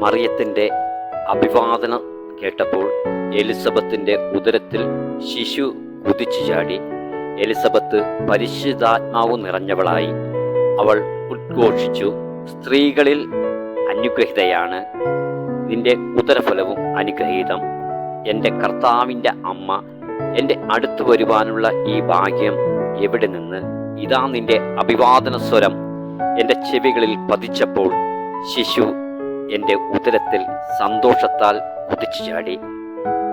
മറിയത്തിന്റെ അഭിവാദനം കേട്ടപ്പോൾ എലിസബത്തിന്റെ ഉദരത്തിൽ ശിശു കുതിച്ചു ചാടി. എലിസബത്ത് പരിശുദ്ധാത്മാവ് നിറഞ്ഞവളായി. അവൾ ഉദ്ഘോഷിച്ചു സ്ത്രീകളിൽ അനുഗ്രഹിതയാണ് നിന്റെ ഉദരഫലവും അനുഗ്രഹീതം. എന്റെ കർത്താവിന്റെ അമ്മ എന്റെ അടുത്തു വരുവാനുള്ള ഈ ഭാഗ്യം എവിടെ നിന്ന്? ഇതാ നിന്റെ അഭിവാദന സ്വരം എന്റെ ചെവികളിൽ പതിച്ചപ്പോൾ ശിശു എന്റെ ഉദരത്തിൽ സന്തോഷത്താൽ കുതിച്ചു ചാടി.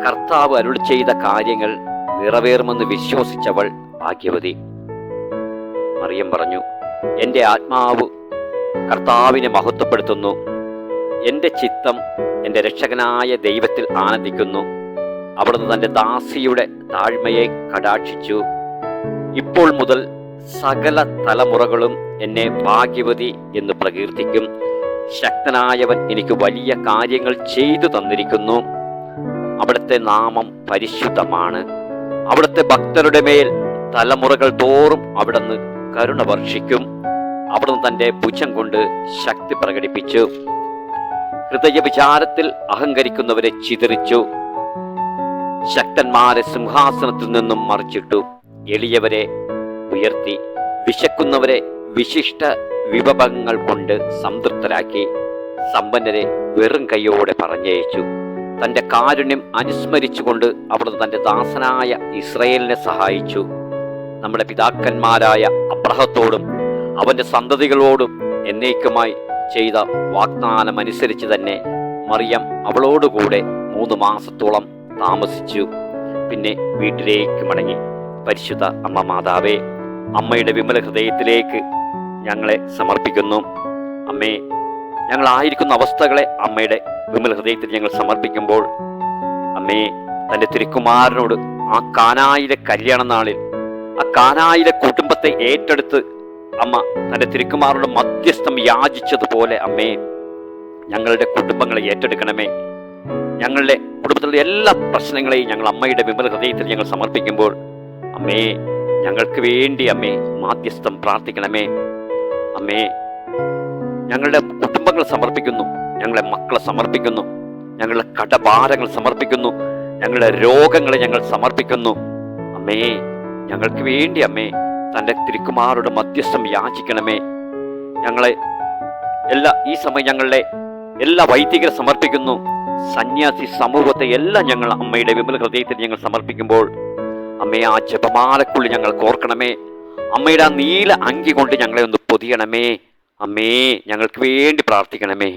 കർത്താവ് അരുൾ ചെയ്ത കാര്യങ്ങൾ നിറവേറുമെന്ന് വിശ്വസിച്ചവൾ ഭാഗ്യവതി. മറിയം പറഞ്ഞു എന്റെ ആത്മാവ് കർത്താവിനെ മഹത്വപ്പെടുത്തുന്നു. എന്റെ ചിത്തം എന്റെ രക്ഷകനായ ദൈവത്തിൽ ആനന്ദിക്കുന്നു. അവിടുന്ന് തന്റെ ദാസിയുടെ താഴ്മയെ കടാക്ഷിച്ചു. ഇപ്പോൾ മുതൽ സകല തലമുറകളും എന്നെ ഭാഗ്യവതി എന്ന് പ്രകീർത്തിക്കും. ശക്തനായവൻ എനിക്ക് വലിയ കാര്യങ്ങൾ ചെയ്തു തന്നിരിക്കുന്നു. അവിടുത്തെ നാമം പരിശുദ്ധമാണ്. അവിടുത്തെ ഭക്തരുടെ മേൽ തലമുറകൾ തോറും അവിടുന്ന് കരുണ വർഷിക്കും. അവിടുന്ന് തന്റെ ഭുജം കൊണ്ട് ശക്തി പ്രകടിപ്പിച്ചു. ഹൃദയ വിചാരത്തിൽ അഹങ്കരിക്കുന്നവരെ ചിതറിച്ചു. ശക്തന്മാരെ സിംഹാസനത്തിൽ നിന്നും മറിച്ചിട്ടു. എളിയവരെ ഉയർത്തി. വിശക്കുന്നവരെ വിശിഷ്ട വിഭവങ്ങൾ കൊണ്ട് സംതൃപ്തരാക്കി സമ്പന്നരെ വെറും കൈയോടെ പറഞ്ഞയച്ചു. തന്റെ കാരുണ്യം അനുസ്മരിച്ചുകൊണ്ട് അവിടുന്ന് തന്റെ ദാസനായ ഇസ്രയേലിനെ സഹായിച്ചു. നമ്മുടെ പിതാക്കന്മാരായ അബ്രഹത്തോടും അവന്റെ സന്തതികളോടും എന്നേക്കുമായി ചെയ്ത വാഗ്ദാനം അനുസരിച്ച് തന്നെ മറിയം അവളോടുകൂടെ മൂന്ന് മാസത്തോളം താമസിച്ചു. പിന്നെ വീട്ടിലേക്ക് മടങ്ങി. പരിശുദ്ധ അമ്മ മാതാവേ അമ്മയുടെ വിമല ഹൃദയത്തിലേക്ക് ഞങ്ങളെ സമർപ്പിക്കുന്നു. അമ്മേ ഞങ്ങളായിരിക്കുന്ന അവസ്ഥകളെ അമ്മയുടെ വിമല ഹൃദയത്തിൽ ഞങ്ങൾ സമർപ്പിക്കുമ്പോൾ അമ്മേ തന്റെ തിരുക്കുമാരനോട് ആ കാനായിലെ കല്യാണ നാളിൽ ആ കാനായിലെ കുടുംബത്തെ ഏറ്റെടുത്ത് അമ്മ തന്റെ തിരുക്കുമാരനോട് മധ്യസ്ഥം യാചിച്ചതുപോലെ അമ്മേ ഞങ്ങളുടെ കുടുംബങ്ങളെ ഏറ്റെടുക്കണമേ. ഞങ്ങളുടെ കുടുംബത്തിലുള്ള എല്ലാ പ്രശ്നങ്ങളെയും ഞങ്ങൾ അമ്മയുടെ വിമല ഹൃദയത്തിൽ ഞങ്ങൾ സമർപ്പിക്കുമ്പോൾ അമ്മേ ഞങ്ങൾക്ക് വേണ്ടി അമ്മേ മാധ്യസ്ഥം പ്രാർത്ഥിക്കണമേ. അമ്മേ ഞങ്ങളുടെ കുടുംബങ്ങൾ സമർപ്പിക്കുന്നു ഞങ്ങളുടെ മക്കളെ സമർപ്പിക്കുന്നു ഞങ്ങളുടെ കടഭാരങ്ങൾ സമർപ്പിക്കുന്നു ഞങ്ങളുടെ രോഗങ്ങളെ ഞങ്ങൾ സമർപ്പിക്കുന്നു. അമ്മേ ഞങ്ങൾക്ക് വേണ്ടി അമ്മേ തന്റെ തിരുക്കുമാരുടെ മധ്യസ്ഥം യാചിക്കണമേ. ഞങ്ങളെ എല്ലാ ഈ സമയം ഞങ്ങളുടെ എല്ലാ വൈദികരെ സമർപ്പിക്കുന്നു. സന്യാസി സമൂഹത്തെ എല്ലാം ഞങ്ങൾ അമ്മയുടെ വിമല ഹൃദയത്തിൽ ഞങ്ങൾ സമർപ്പിക്കുമ്പോൾ അമ്മയെ ആ ജപമാലക്കുള്ളിൽ ഞങ്ങൾ കോർക്കണമേ അമ്മയുടെ ആ നീല അങ്കി കൊണ്ട് ഞങ്ങളെ ഒന്ന് പൊതിയണമേ. അമ്മേ ഞങ്ങൾക്ക് വേണ്ടി പ്രാർത്ഥിക്കണമേ.